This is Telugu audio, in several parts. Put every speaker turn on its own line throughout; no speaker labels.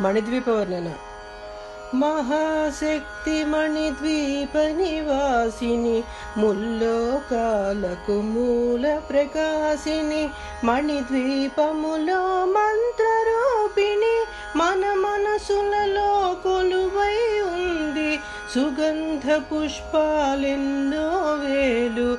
మణిద్వీపవర్ణన. మహాశక్తి మణిద్వీప నివాసిని ముల్లోకాలకు మూల ప్రకాశిని మణిద్వీపములో మంత్రరూపిణి మన మనసులలో కొలువై ఉంది సుగంధ పుష్పాలెన్నో వేలు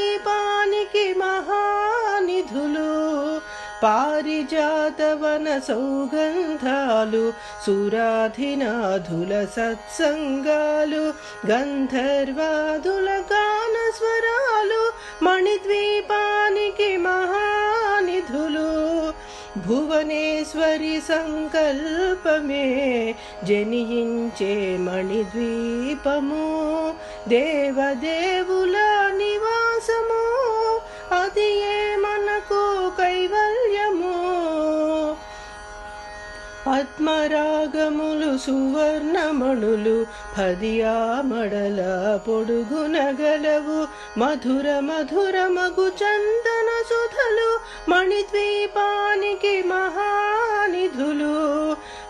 పారిజాతవన సౌగంధాలు సురాధినాధుల సత్సంగాలు గంధర్వాదుల గాన స్వరాలు మణిద్వీపానికి మహానిధులు. భువనేశ్వరి సంకల్పమే జనించే మణిద్వీపము. దేవదేవుల నివాసము అది ఏ మనకు పద్మరాగములు సువర్ణమణులు పదియా మడల పొడుగునగలవు. మధుర మధుర మగు చందన సుధలు మణిద్వీపానికి మహానిధులు.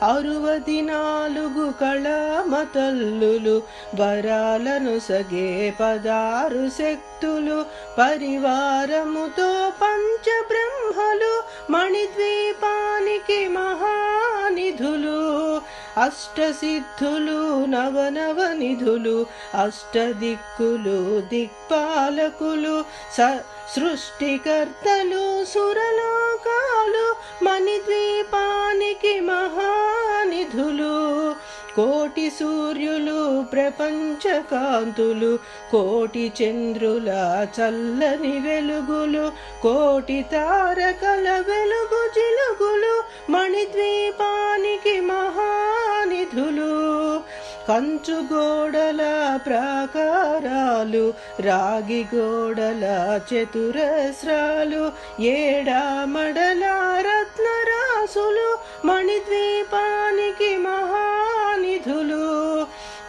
అరువది నాలుగు కళమతల్లులు వరాలను సగే పదారు శక్తులు పరివారముతో పంచబ్రహ్మలు మణిద్వీపానికి మహానిధులు అష్టసిద్ధులు నవనవ నిధులు అష్టదిక్కులు దిక్పాలకులు స సృష్టికర్తలు సురలోకాలు మణిద్వీపానికి మహానిధులు. కోటి సూర్యులు ప్రపంచ కాంతులు కోటి చంద్రుల చల్లని వెలుగులు కోటి తారకల వెలుగు జిలుగులు మణిద్వీపానికి మహానిధులు. కంచు గోడల ప్రాకారాలు రాగి గోడల చతురస్రాలు ఏడామడల రత్నరాసులు మణిద్వీపానికి మహా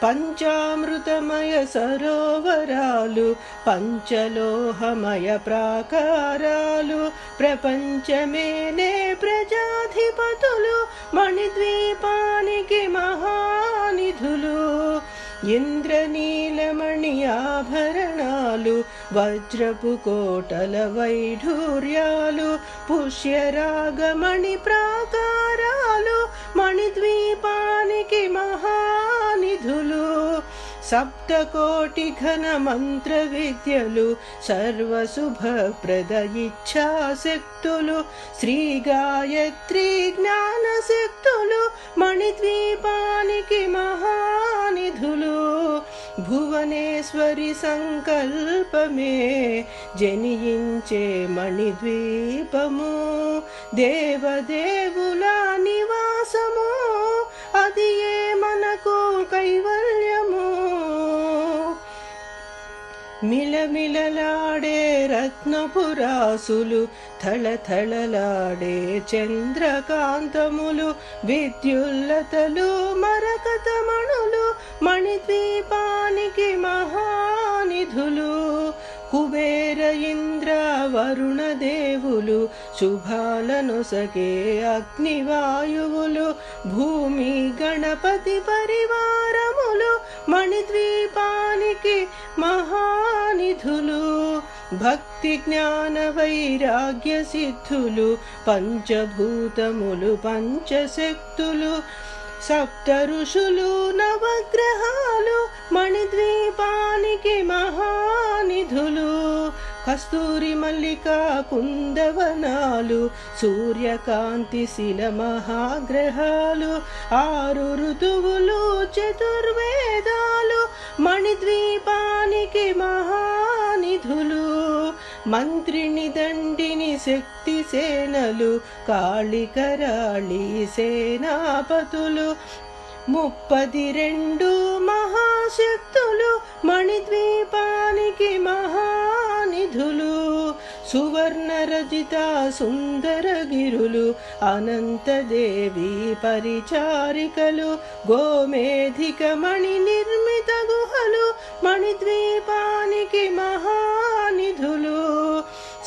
పంచామృతమయ సరోవరాలు పంచలోహమయ ప్రాకారాలు ప్రపంచమేనే ప్రజాధిపతులు మణిద్వీపానికి మహానిధులు. ఇంద్రనీలమణి ఆభరణాలు వజ్రపు కోటల వైఢూర్యాలు పుష్యరాగమణి ప్రాకారాలు మణిద్వీపానికి సప్తకోటి ఘన మంత్ర విద్యలు సర్వశుభప్రద ఇచ్ఛాశక్తులు శ్రీ గాయత్రి జ్ఞాన శక్తులు మణిద్వీపానికి మహానిధులు భువనేశ్వరి సంకల్పమే జనించే మణిద్వీపము దేవదేవుల నివాసము అది ఏ మనకు కైవల్యము? మిలమిలలాడే రత్నపురాసులు థళథళలాడే చంద్రకాంతములు విద్యుల్లతలు మరకతమణులు మణిద్వీపానికి మహానిధులు కుబేర ఇంద్ర వరుణ దేవులు శుభాలనుసకే అగ్నివాయువులు భూమి గణపతి పరివారములు మణిద్వీపానికి మహానిధులు భక్తి జ్ఞాన వైరాగ్య సిద్ధులు పంచభూతములు పంచశక్తులు సప్త ఋషులు నవగ్రహాలు మణిద్వీపానికి మహానిధులు. కస్తూరి మల్లిక కుందవనాలు సూర్యకాంతి శిల మహాగ్రహాలు ఆరు ఋతువులు చతుర్వేదాలు మణిద్వీపానికి మహానిధులు మంత్రిని దండిని శక్తి సేనలు కాళికరాళి సేనాపతులు ముప్పది రెండు మహాశక్తులు మణిద్వీపానికి మహానిధులు సువర్ణ రజిత సుందరగిరులు అనంతదేవి పరిచారికలు గోమేధిక మణి నిర్మిత గుహలు మణిద్వీపానికి మహానిధులు.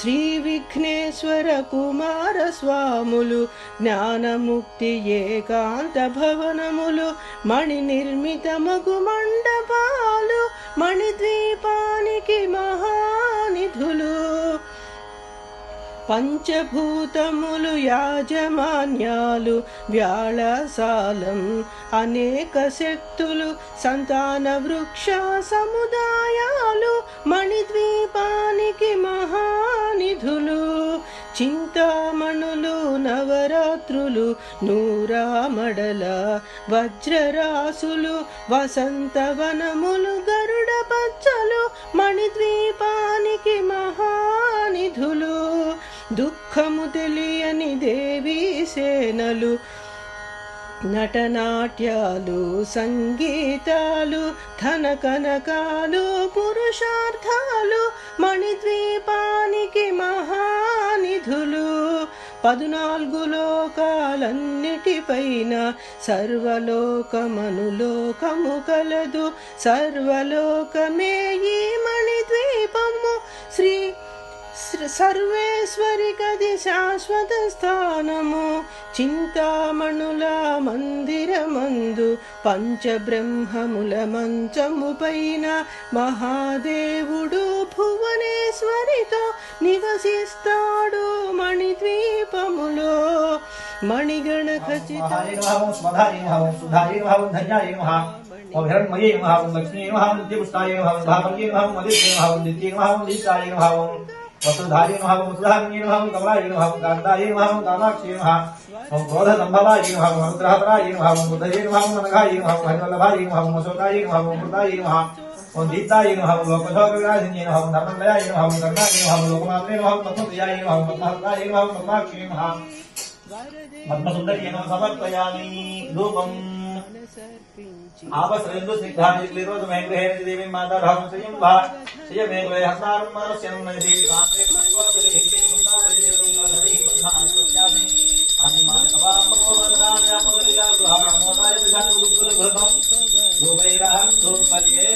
శ్రీ విఘ్నేశ్వర కుమార స్వాములు జ్ఞానముక్తి ఏకాంత భవనములు మణి నిర్మితమగు మండపాలు మణిద్వీపానికి మహానిధులు. పంచభూతములు యాజమాన్యాలు వ్యాళసాలం అనేక శక్తులు సంతాన వృక్ష సముదాయాలు మణిద్వీపానికి మహానిధులు చింతామణులు నవరాత్రులు నూరామడల వజ్రరాసులు వసంతవనములు గరుడ పచ్చలు మణిద్వీపానికి మహానిధులు. దుఃఖము తెలియని దేవీ సేనలు నటనాట్యాలు సంగీతాలు ధన కనకాలు పురుషార్థాలు మణిద్వీపానికి మహానిధులు. పదునాలుగు లోకాలన్నిటిపైన సర్వలోకమనులోకము కలదు సర్వలోకమే ఈ మణిద్వీపము. శ్రీ సర్వేశ్వరి గది శాశ్వత స్థానము. చింతామణుల మందిరమందు పంచబ్రహ్మముల మంచము పైన మహాదేవుడు భువనేశ్వరితో నివసిస్తాడు మణిద్వీపములో. మణిగణ ఖచ్చిత
वसुधारी नमः वसुधारिणी नमः कमलारी नमः कांतारी नमः कामाक्षी नमः ओम बोध संभवारी नमः ओम अनुग्रहपरारी नमः ओम नमः ओम नमः ओम नमः ओम नमः ओम नमः ओम दीप्तारी नमः ओम नमः ओम नमः ओम नमः लोकमात्रे नमः ओम नमः ओम नमः ओम नमः पद्मसुंदरी नमः समर्पयामि रूपम् ఆపశ్రయందు స్నిగ్ధాన్ని క్లీరోజు మేఘ్రహేణ దేవి మాతా రామ శ్రియం భా శ్రియ మేఘ్రహ హస్తారం మానస్యం నది రామే భగవతి హితే వృందావని రుంగధరి బంధాని వస్యామి అని మానవాం భగవదనామి అమోదయా గృహామోదాయ విధాన గురుకుల భృతం ధూపైరహం ధూపల్యే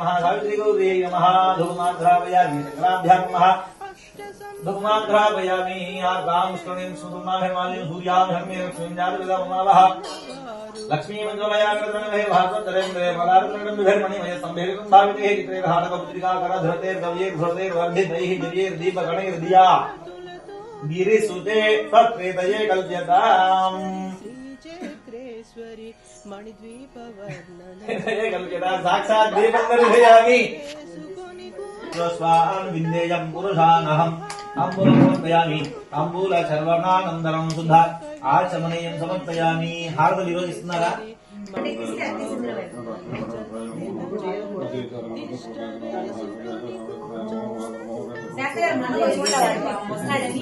మహాసావిత్రి గౌరీ నమః ధూమాగ్రావయామి చక్రాభ్యాం నమః धूमाघ्रापयामि आर्गां स्कलिं
सुधूमा हेमालिं
भूयां हमें लक्ष्मीञ्जातविदममावः लक्ष्मीमञ्जोलया कृतमेवहे
సుకొని
స్వాన్ విందేయం పురుషానహం. అంబులం సమర్పయామి. అంబూల చర్వణానందనం శుద్ధ. ఆచమనీయం సమర్పయామి. హారత విరోధిస్తున్నారా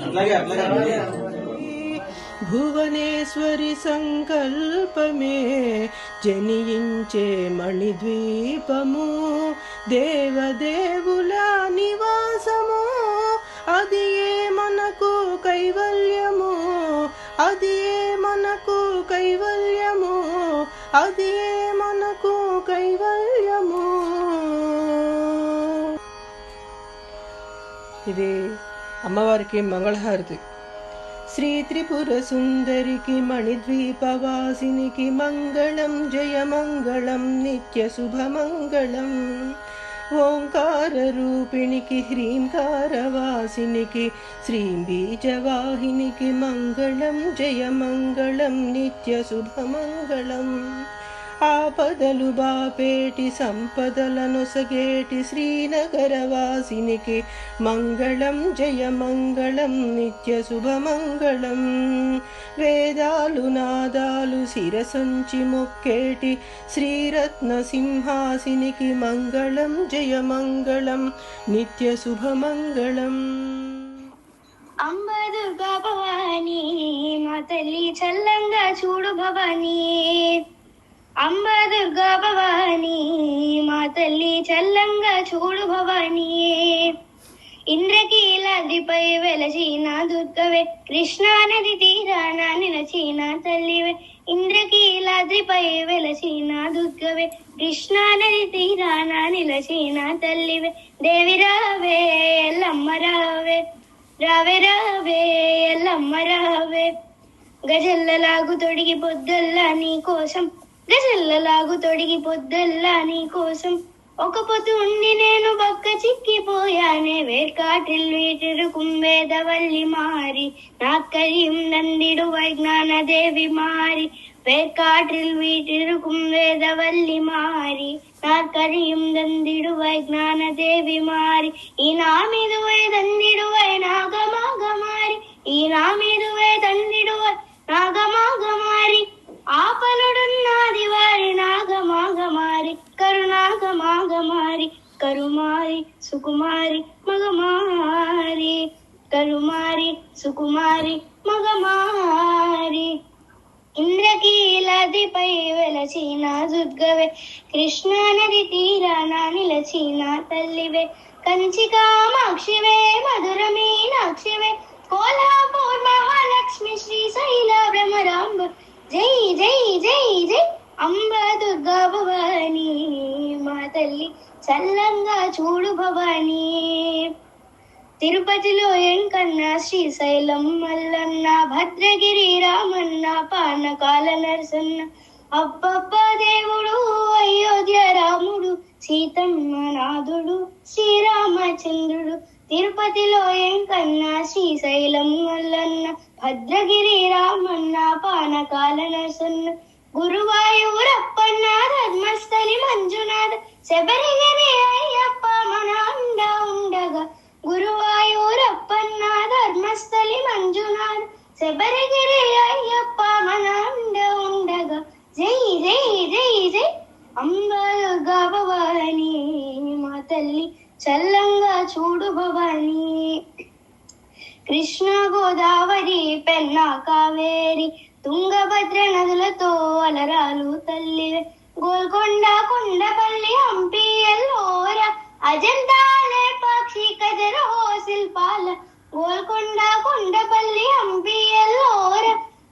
అట్లాగే అట్లాగే.
భువనేశ్వరి సంకల్పమే జనించే మణిద్వీపము. దేవదేవుల నివాసము అది ఏ మనకు కైవల్యము? అది ఏ మనకు కైవల్యము? అది ఏ మనకు కైవల్యము? ఇది అమ్మవారికి మంగళహారతి. श्रीत्रिपुरसुन्दरिकी मणिद्वीपवासिनिकी मङ्गलं जय मङ्गलं नित्यशुभमङ्गलम्। ओङ्काररूपि ह्रीङ्कारवासिनिकी श्रीं बीजवाहिनिक मङ्गलं जयमङ्गलं नित्यशुभमङ्गलम्। ఆపదలు బాపేటి సంపదలను సగేటి శ్రీనగరవాసినికి మంగళం జయ మంగళం నిత్య శుభమంగళం వేదాలు నాదాలు శిరసంచి మొక్కేటి శ్రీరత్న సింహాసినికి మంగళం జయ మంగళం నిత్య శుభమంగళం
అంబ భవానీ మా తల్లి చల్లంగా చూడు భవానీ. అమ్మ దుర్గా భవాని మా తల్లి చల్లంగా చూడు భవాని ఇంద్రకీలాద్రిపై వెలసిన దుర్గవే కృష్ణానది తీరాన నిలచిన తల్లివే. ఇంద్రకీలాద్రిపై వెలసిన దుర్గవే కృష్ణానది తీరాన నిలచిన తల్లివే. దేవి రావే ఎల్లమ్మ రావే. రావే రావే ఎల్లమ్మ రావే. గజల్లలాగు తొడిగి పొద్దల్లా నీ కోసం గజల్లలాగు తొడిగి పొద్దల్లా నీ కోసం ఒక పొద్దు ఉండి నేను బక్క చిక్కిపోయానే వేర్కాటిల్ వీటిరు కుంభేదవల్లి మారి నాక్కరియం నందిడు వైజ్ఞాన దేవి మారి వేర్కాటిల్ వీటిరు కుంభేదవల్లి మారి నాక్కరియం దందిడు వైజ్ఞాన దేవి మారి ఈ నామిదువై దందిడువై నాగమాగమారి ఈ నామిదువై దందిడువై నాగమాగమారి ఆపలుడున్నది వారి నాగమాగమారి కరుణాగమాగమారి కరుమారి సుకుమారి మగమారి కరుమారి సుకుమారి మగమారి. ఇంద్రకీలాదిపై వెలచిన దుర్గవే కృష్ణానది తీరాన నిలచిన తల్లివే కంచి కామాక్షివే మధుర మీనాక్షివే కోల్హాపూర్ మహాలక్ష్మి శ్రీ శైల భ్రమరాంబ జై జై జై జై. అంబ దుర్గా భవాని మా తల్లి చల్లంగా చూడు భవాని. తిరుపతిలో ఎంకన్నా శ్రీశైలం మల్లన్న భద్రగిరి రామన్న పానకాల నరసన్న. అబ్బబ్బ దేవుడు అయోధ్య రాముడు సీతమ్మ నాథుడు శ్రీరామచంద్రుడు. తిరుపతిలో ఎంకన్న శ్రీశైలం మల్లన్న భద్రగిరి రామన్న పానకాల నరసన్న గురువాయూరప్పన్న ధర్మస్థలి మంజునాథ శబరిగిరి అయ్యప్ప మన అండ ఉండగా గురువాయూరప్పన్న ధర్మస్థలి మంజునాథ శబరిగిరి అయ్యప్ప మన అండ ఉండగా. జై జై జై జై అంబలుగా భవాని మా తల్లి చల్లంగా చూడు భవాని. కృష్ణ గోదావరి పెన్నా కావేరి తుంగభద్ర నదులతో అలరాలు తల్లి గోల్కొండ కొండపల్లి హంపి ఎల్లోర అజంతాలే పక్షి కజరో శిల్పాల గోల్కొండ కొండపల్లి హంపి ఎల్లోర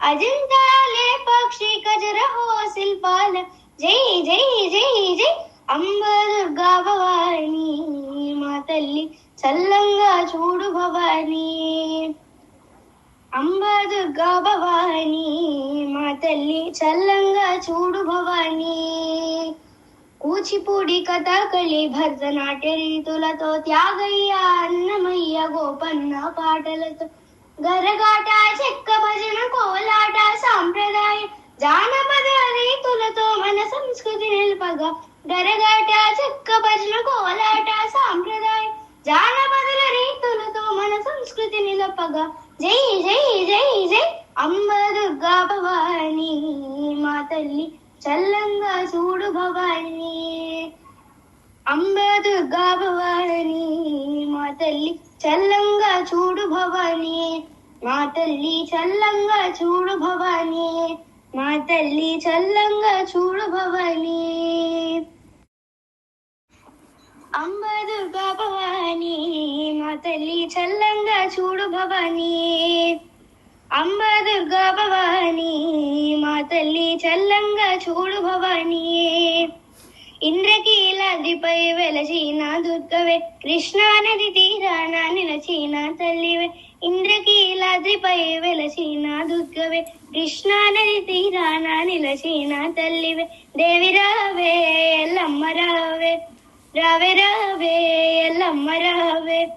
అజంతాలే పక్షి కజరహో శిల్పాల జై జై జై జై. అంబ దుర్గా భవాని మా తల్లి చల్లంగా చూడు భవాని అంబ దుర్గా భవాని మా తల్లి చల్లంగా చూడు భవాని కూచిపూడి కథకళి భరతనాట్య రీతులతో త్యాగయ్య అన్నమయ్య గోపన్న పాటలతో గరగాట చెక్క భజన కోలాట సాంప్రదాయ జానపద రీతులతో మన సంస్కృతి నిలపగా గరగాట చెక్క భజన కోలాట సాంప్రదాయ జానపదుల రీతులతో మన సంస్కృతి నిలపగా జై జై జై జై అంబ దుర్గా భవాని మా తల్లి చల్లంగా చూడు భవాని అంబ దుర్గా భవాని మా తల్లి చల్లంగా చూడు భవాని మా తల్లి చల్లంగా చూడు భవాని మా తల్లి చల్లంగా చూడు భవాని అంబ దుర్గా భవాని మా తల్లి చల్లంగా చూడు భవాని అంబ దుర్గా భవాని మా తల్లి చల్లంగా చూడు భవాని ఇంద్రకీలాద్రిపై వెలసిన దుర్గవే. కృష్ణానది తీరాన నిలచిన తల్లివే. ఇంద్రకీలాద్రిపై వెలసిన దుర్గవే. కృష్ణానది తీరాన నిలచిన తల్లివే. దేవి రావే ఎల్లమ్మ రావే. రావే రావే ఎల్లమ్మ రావే.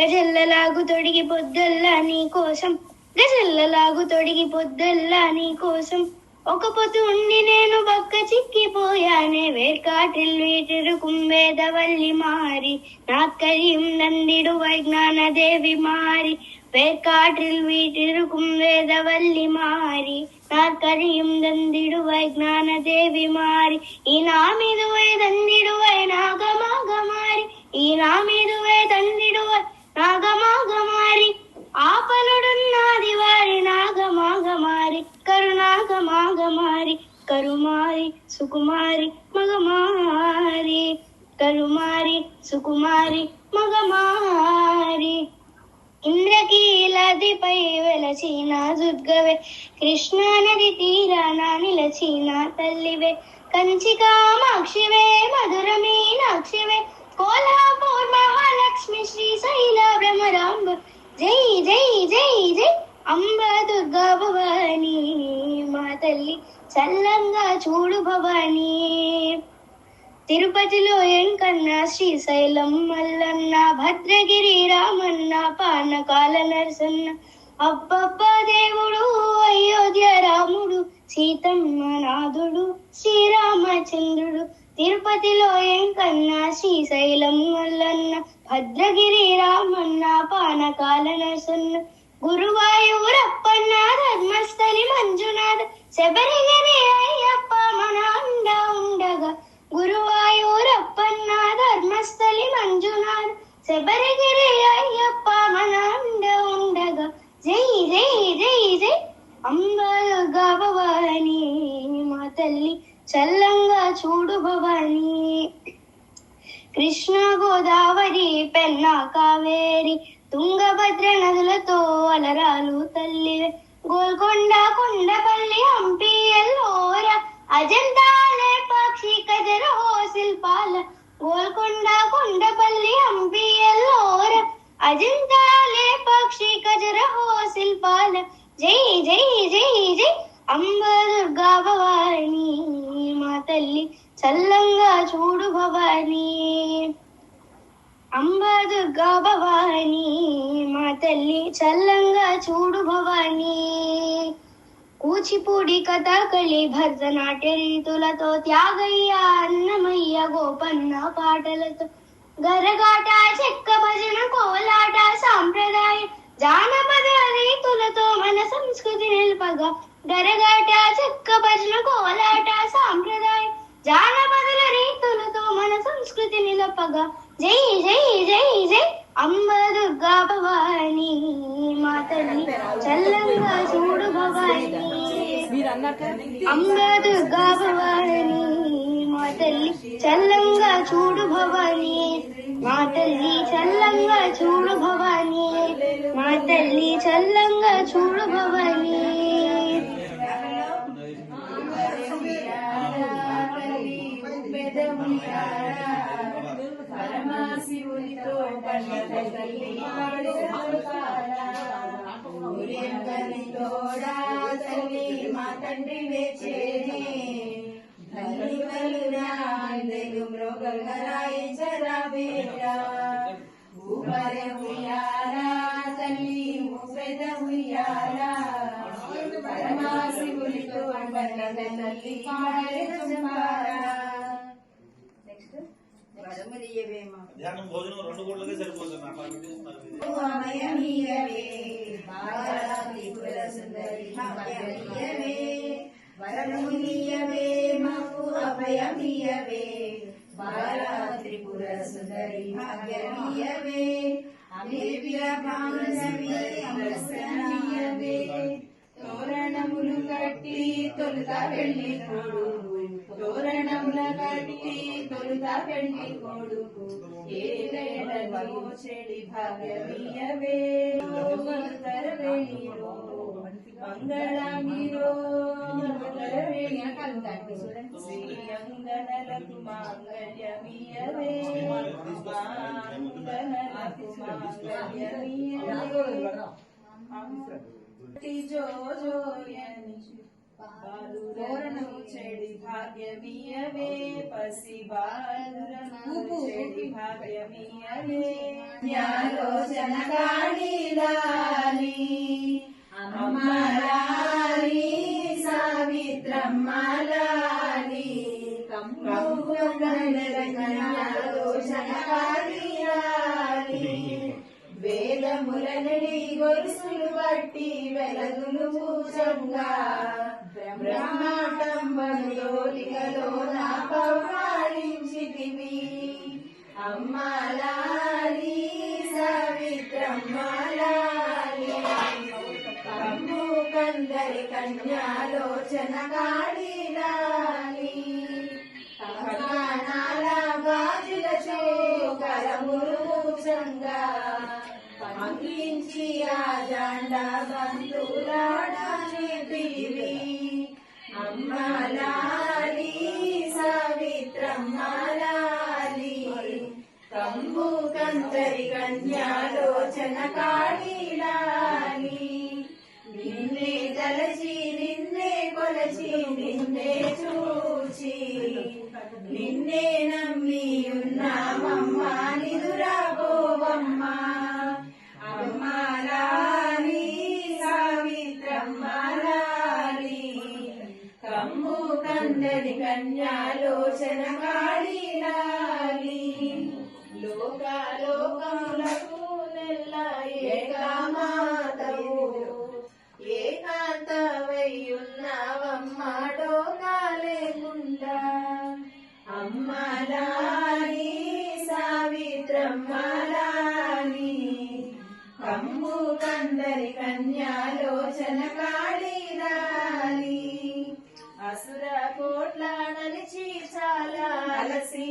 గజల్లలాగు తొడిగి పొద్దల్లా నీ కోసం. గజల్లలాగు తొడిగి పొద్దల్లా నీ కోసం. ఒక పొత్తు ఉండి నేను బక్క చిక్కిపోయానే వేర్కాటిల్ వీటిరు కుంభేదవల్లి మారి నాక్కరియం నందిడు వైజ్ఞాన దేవి మారి వేర్కాటిల్ వీటిరు కుంభేదవల్లి మారి నాక్కరియం దందిడు వైజ్ఞాన దేవి మారి ఈ నామిదువై దందిడువై నాగమాగమారి ఈ నామిదువై దందిడువై నాగమాగమారి ఆపలుడున్నది వారి నాగమాగ మారి కరుణాగమాగమారి కరుమారి సుకుమారి మగమారి కరుమారి సుకుమారి మగమారి ఇంద్రకీలాదిపై వెలసిన దుర్గవే కృష్ణా నది తీరాన నిలచిన తల్లివే కంచి కామాక్షివే మధుర మీనాక్షివే కోల్హాపూర్ మహాలక్ష్మి శ్రీశైల భ్రమరాంబ జై జై జై జై అంబ దుర్గా భవాని మా తల్లి చల్లంగా చూడు భవాని. తిరుపతిలో ఎంకన్నా శ్రీశైలం మల్లన్న భద్రగిరి రామన్న పానకాల నరసన్న అబ్బబ్బ దేవుడు అయోధ్య రాముడు సీతమ్మ నాథుడు శ్రీరామచంద్రుడు. తిరుపతిలో ఎంకన్నా శ్రీశైలం మల్లన్న భద్రగిరి రామన్న పానకాల నరసన్న గురువాయూరప్పన్న ధర్మస్థలి మంజునాథ శబరిగిరి అయ్యప్ప మన అండ ఉండగా గురువాయూరప్పన్న ధర్మస్థలి మంజునాథ శబరిగిరి అయ్యప్ప మన అండ ఉండగా జై జై జై జై అంబ దుర్గా భవాని మా తల్లి చల్లంగా చూడు భవాని కృష్ణ గోదావరి పెన్న కావేరి తుంగభద్ర నదులతో అలరాలు తల్లి. గోల్కొండ కొండపల్లి హంపి ఎల్లోర. అజంతాలే పక్షి కజరహో శిల్పాల గోల్కొండ కొండపల్లి హంపి ఎల్లోర. అజంతాలే పక్షి కజరహో శిల్పాల జై జై జై జై. అంబ దుర్గా భవాని మా తల్లి. చల్లంగా చూడు భవానీ. అంబ దుర్గా భవాని మా తల్లి చల్లంగా చూడు భవాని కూచిపూడి కథకళి భరతనాట్య రీతులతో త్యాగయ్య అన్నమయ్య గోపన్న పాటలతో గరగాట చెక్క భజన కోలాట సాంప్రదాయ జానపద రీతులతో మన సంస్కృతి నిలపగా గరగాట చెక్క భజన కోలాట సాంప్రదాయ జానపదుల రీతులతో మన సంస్కృతి నిలపగా జై జై జై జై. అంబ దుర్గా భవాని మా తల్లి చల్లంగా చూడు భవాని. అంబ దుర్గా భవాని మా తల్లి చల్లంగా చూడు భవాని. మా తల్లి చల్లంగా చూడు భవాని. మా తల్లి చల్లంగా చూడు భవాని.
తోడా తల్లి మా తండ్రి వేచేనే తల్లి కలురాందెలు మృగంగరాయి ఉయ్యారా తల్లి ఊపెద ఉయ్యారా తల్లి మారే
మధ్యాహ్నం భోజనం రెండు కోట్లకే సరిపోతుంది నాకు అనిపిస్తున్నారు ఇది.
అభయమీయవే బాలాది కుల సుందరి అభయమీయవే వరమునియవే మాకు అభయమీయవే బాలా త్రిపుర సుందరి భాగ్యమీయవే అమేవ్య భానవి అమరసనీయవే తోరణములు కట్టి తొలుత వెళ్ళి కొడుకు తోరణముల కట్టి తొలుత పెళ్ళి కొడుకు ఏడేడలో చెడి భాగ్యమీయవే తరవేణిలో మంగళగిరో శ్రీ అంగనలకు మాంగళ్యమియవే మంగనలకు జో జోయని బాలురను చెడి భాగ్యమియవే పసి బాలురను చెడి భాగ్యమియవే జ్ఞాలోచన కాళీలాలి అమ్మలాలి సావిత్రమ్మలాలి కంలోచన వెనడి గొలుసులు బట్టి వెలదులు పూజంగా. బ్రహ్మాండంబులోలికలో నా పౌరాణించితివి. అమ్మాలాలి సావిత్రమ్మలాలి కమ్ము కందరి కన్యాలోచన కాళీలా. పంపించి ఆ జాండ బంధులాడేటివి అమ్మలాలి సావిత్రమ్మలాలి. కంబు కంతరి కన్యాలోచన కాళీలాలి. నిన్నే తలచి నిన్నే కొలచి నిన్నే చూచి నిన్నే నమ్మి లోకాలోకములకు నెల్ల ఏకామాతవు ఏకాంతవై ఉన్నావమ్మా డోకా లేకుండా అమ్మలాలి సావిత్రమ్మలాలి కమ్ము కందరి కన్యాలోచన కాళీరాలి. అసుర కోట్ల నలిచి చాలా అలసి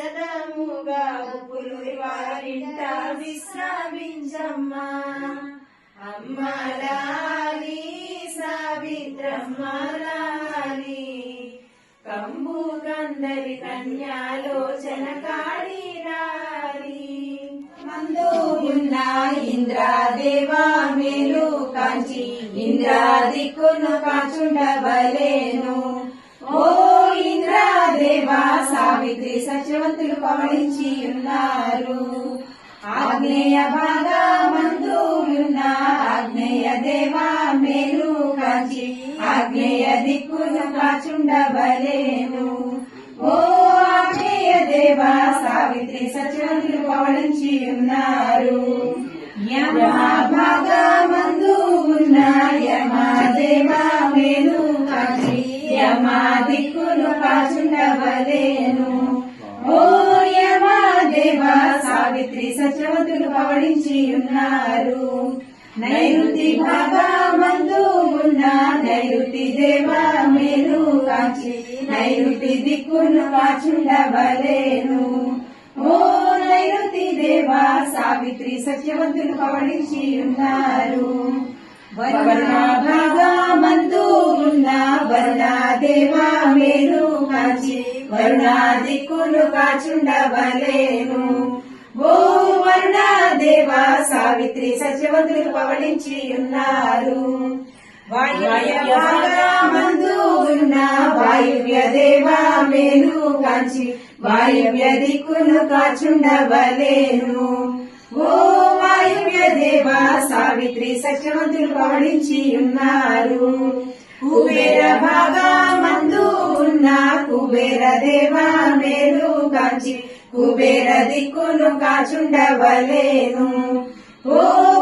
సదముగా ఉప్పులు వారింట విశ్రామించమ్మా. అమ్మలాలి సావిత్రమ్మలాలి. కంబు కందరి కన్యాలోచన కాళీలాలి మందు ఉన్న ఇంద్రాదేవా మేలు కాంచి. ఇంద్రాదిక్కును కాచుండవలేను. ఓ ఇంద్రదేవా సావిత్రి సత్యవంతులు పవళించి ఉన్నారు. ఆగ్నేయ భాగా మందు ఉన్న ఆగ్నేయ దేవా మేలు కాంచి ఆగ్నేయ దిక్కును కాచుండవలేను. ఓ ఆగ్నేయ దేవా సావిత్రి సత్యవంతులు పవళించి ఉన్నారు. యమభాగా మందు ఉన్న యమదేవా దేవా యమా దిక్కును కాచుండవలేను. ఓ యమదేవా సావిత్రి సత్యవంతులు పవడించి ఉన్నారు. నైరుతి భాగమందు ఉన్న నైరుతి దేవా మేలు కాచి నైరుతి దిక్కును కాచుండవలేను. ఓ నైరుతి దేవా సావిత్రి సత్యవంతులు పవడించి ఉన్నారు. వరుణాభాగమందు ఉన్న వరుణాదేవా మేలు కాచి వరుణ దిక్కులు కాచుండవలేను. ఓ వరుణాదేవా సావిత్రి సత్యవంతులు పవళించి ఉన్నారు. వాయువ్య ఉన్న వాయువ్య దేవా మేలు కాంచి వాయువ్య దిక్కులు కాచుండవలేను. ఓ దేవ సావిత్రి సత్యవంతులు పాడించి ఉన్నారు. కుబేర భాగా మందు ఉన్న కుబేర దేవ మేలు కాంచి కుబేర దిక్కును కాచుండవలేను. ఓ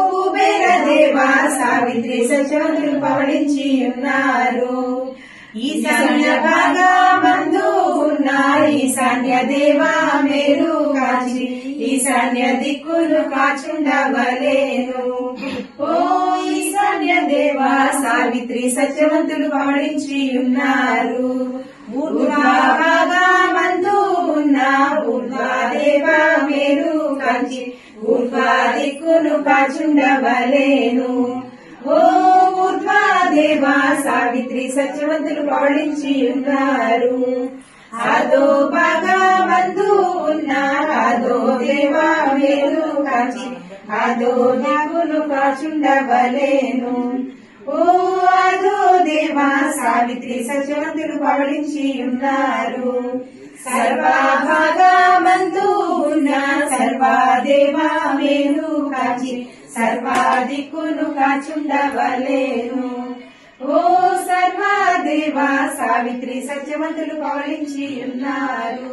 కుబేర దేవ సావిత్రి సత్యవంతులు పవళించి ఉన్నారు. ఈశాన్య భాగా మందు ఉన్న ఈశాన్య దేవా మేలు కాచి ఈశాన్య దిక్కులు కాచుండవలేను. ఓ ఈశాన్య దేవా సావిత్రి సత్యవంతులు పవడించి ఉన్నారు. ఊర్ధ్వభాగా మందు ఉన్న ఊర్ధ్వ దేవా మేలు కాచి ఊర్ధ్వ దిక్కును కాచుండవలేను. ఓ దేవా సావిత్రి సత్యవంతులు పవళించి ఉన్నారు. అదో బాగా మందు ఉన్నారు. అదో దేవా మేలు కాచి అదో దిక్కును కాచుండవలేను. ఓ అదో దేవా సావిత్రి సత్యవంతులు పవళించి ఉన్నారు. సర్వభాగా మందు ఉన్న సర్వాదేవా మేలు కాచి సర్వాదిక్కును కాచుండవలేను. ఓ సర్వాదేవా సావిత్రి సత్యవంతులు పవలించి ఉన్నారు.